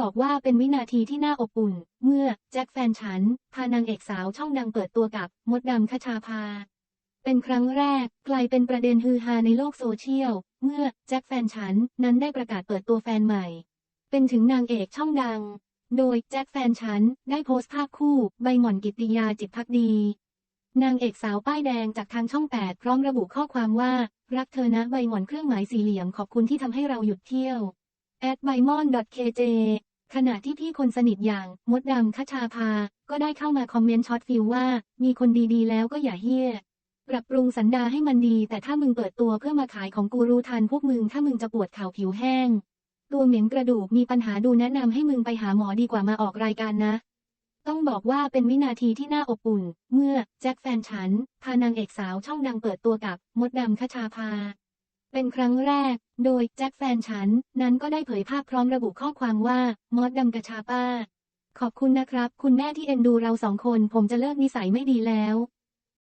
บอกว่าเป็นวินาทีที่น่าอบอุ่น เมื่อแจ็คแฟนฉัน พานางเอกสาวช่องดังเปิดตัวกับมดดำคชาภา เป็นครั้งแรกกลายเป็นประเด็นฮือฮาในโลกโซเชียล เมื่อแจ็คแฟนฉันนั้นได้ประกาศเปิดตัวแฟนใหม่ เป็นถึงนางเอกช่องดัง โดยแจ็คแฟนฉันได้โพสต์ภาพคู่ใบหม่อนกิติยาจิตพักดี นางเอกสาวป้ายแดงจากทางช่อง 8 พร้อมระบุข้อความว่า รักเธอนะใบหม่อนเครื่องหมายสี่เหลี่ยมขอบคุณที่ทำให้เราหยุดเที่ยว at b y m o n kj ขณะที่พี่คนสนิทอย่างมดดำคชาภา ก็ได้เข้ามาคอมเมนต์ช็อตฟิลว่า มีคนดีๆ แล้วก็อย่าเฮี้ย ปรับปรุงสันดาให้มันดี แต่ถ้ามึงเปิดตัวเพื่อมาขายของกูรู้ทันพวกมึงถ้ามึงจะปวดข่าผิวแห้ง ตัวเหม็นกระดูกมีปัญหาดูแนะนำให้มึงไปหาหมอดีกว่ามาออกรายการนะ ต้องบอกว่าเป็นวินาทีที่น่าอบอุ่น เมื่อแจ็คแฟนฉันพานางเอกสาวช่องดังเปิดตัวกับมดดำคชาภา เป็นครั้งแรก โดยแจ็คแฟนฉัน นั้นก็ได้เผยภาพพร้อมระบุข้อความว่า มอดดำกระชาป้า ขอบคุณนะครับ คุณแม่ที่เอ็นดูเราสองคน ผมจะเลิกนิสัยไม่ดีแล้ว